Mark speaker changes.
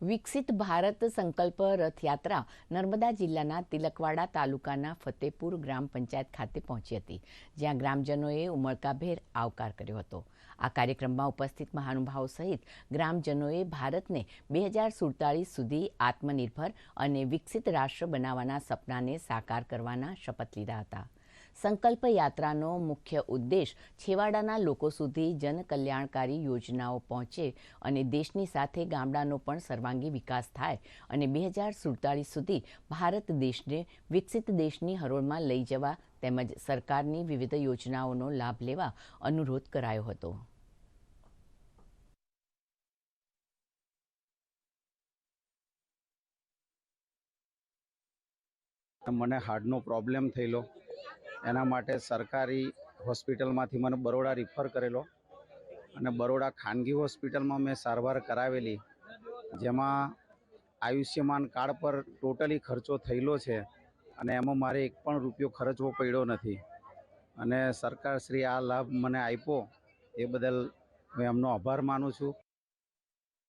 Speaker 1: વિકસિત ભારત સંકલ્પ રથયાત્રા નર્મદા જિલ્લાના તિલકવાડા તાલુકાના ફતેપુર ગ્રામ પંચાયત ખાતે પહોંચી હતી, જ્યાં ગ્રામજનોએ ઉમળકાભેર આવકાર કર્યો હતો. આ કાર્યક્રમમાં ઉપસ્થિત મહાનુભાવો સહિત ગ્રામજનોએ ભારતને બે હજાર સુડતાળીસ સુધી આત્મનિર્ભર અને વિકસિત રાષ્ટ્ર બનાવવાના સપનાને સાકાર કરવાના શપથ લીધા હતા. સંકલ્પ યાત્રાનો મુખ્ય ઉદ્દેશ છેવાડાના લોકો સુધી જનકલ્યાણકારી યોજનાઓ પહોંચે અને દેશની સાથે ગામડાનો પણ સર્વાંગી વિકાસ થાય અને બે હજાર સુડતાલીસ સુધી ભારત દેશને વિકસિત દેશની હરોળમાં લઈ જવા તેમજ સરકારની વિવિધ યોજનાઓનો લાભ લેવા અનુરોધ કરાયો હતો.
Speaker 2: મને હાર્ટનો પ્રોબ્લેમ થયેલો. એના માટે સરકારી હોસ્પિટલમાંથી મને બરોડા રિફર કરેલો અને બરોડા ખાનગી હોસ્પિટલમાં મેં સારવાર કરાવેલી, જેમાં આયુષ્યમાન કાર્ડ પર ટોટલી ખર્ચો થયેલો છે અને એમાં મારે એક પણ રૂપિયો ખર્ચવો પડ્યો નથી. અને સરકારશ્રી આ લાભ મને આપ્યો, એ બદલ હું એમનો આભાર માનું છું.